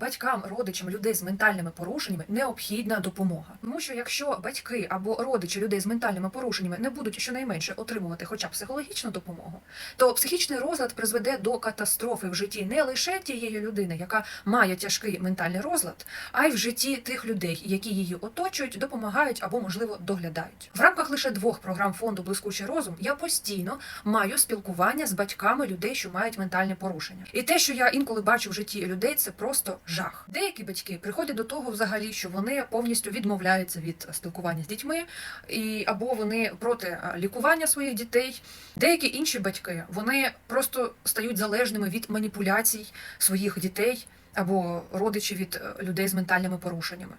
Батькам, родичам людей з ментальними порушеннями необхідна допомога. Тому що якщо батьки або родичі людей з ментальними порушеннями не будуть щонайменше отримувати хоча б психологічну допомогу, то психічний розлад призведе до катастрофи в житті не лише тієї людини, яка має тяжкий ментальний розлад, а й в житті тих людей, які її оточують, допомагають або, можливо, доглядають. В рамках лише двох програм фонду Блискучий розум я постійно маю спілкування з батьками людей, що мають ментальні порушення. І те, що я інколи бачу в житті людей, це просто жах. Деякі батьки приходять до того, взагалі, що вони повністю відмовляються від спілкування з дітьми, і або вони проти лікування своїх дітей. Деякі інші батьки вони просто стають залежними від маніпуляцій своїх дітей. Або родичі від е, людей з ментальними порушеннями.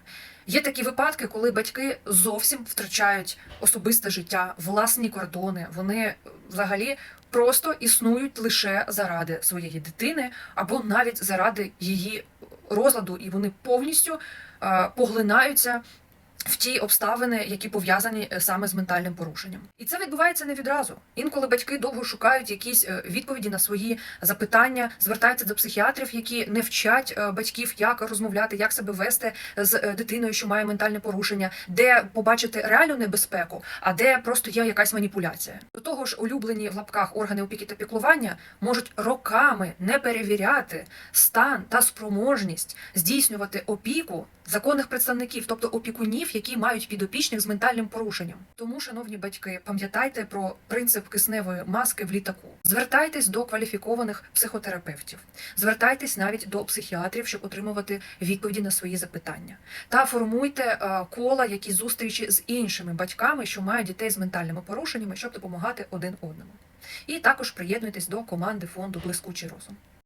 Є такі випадки, коли батьки зовсім втрачають особисте життя, власні кордони. Вони е, взагалі просто існують лише заради своєї дитини, або навіть заради її розладу, і вони повністю поглинаються в ті обставини, які пов'язані е, саме з ментальним порушенням. І це відбувається не відразу. Інколи батьки довго шукають якісь е, відповіді на свої запитання, звертаються до психіатрів, які не вчать е, батьків, як розмовляти, як себе вести з дитиною, що має ментальне порушення, де побачити реальну небезпеку, а де просто є якась маніпуляція. До того ж, улюблені в лапках органи опіки та піклування можуть роками не перевіряти стан та спроможність здійснювати опіку законних представників, тобто опікунів, які мають підопічних з ментальним порушенням. Тому, шановні батьки, пам'ятайте про принцип кисневої маски в літаку. Звертайтесь до кваліфікованих психотерапевтів, звертайтесь навіть до психіатрів, щоб отримувати відповіді на свої запитання. Та формуйте е, кола, які зустрічі з іншими батьками, що мають дітей з ментальними порушеннями, щоб допомагати один одному. І також приєднуйтесь до команди фонду Блискучий розум.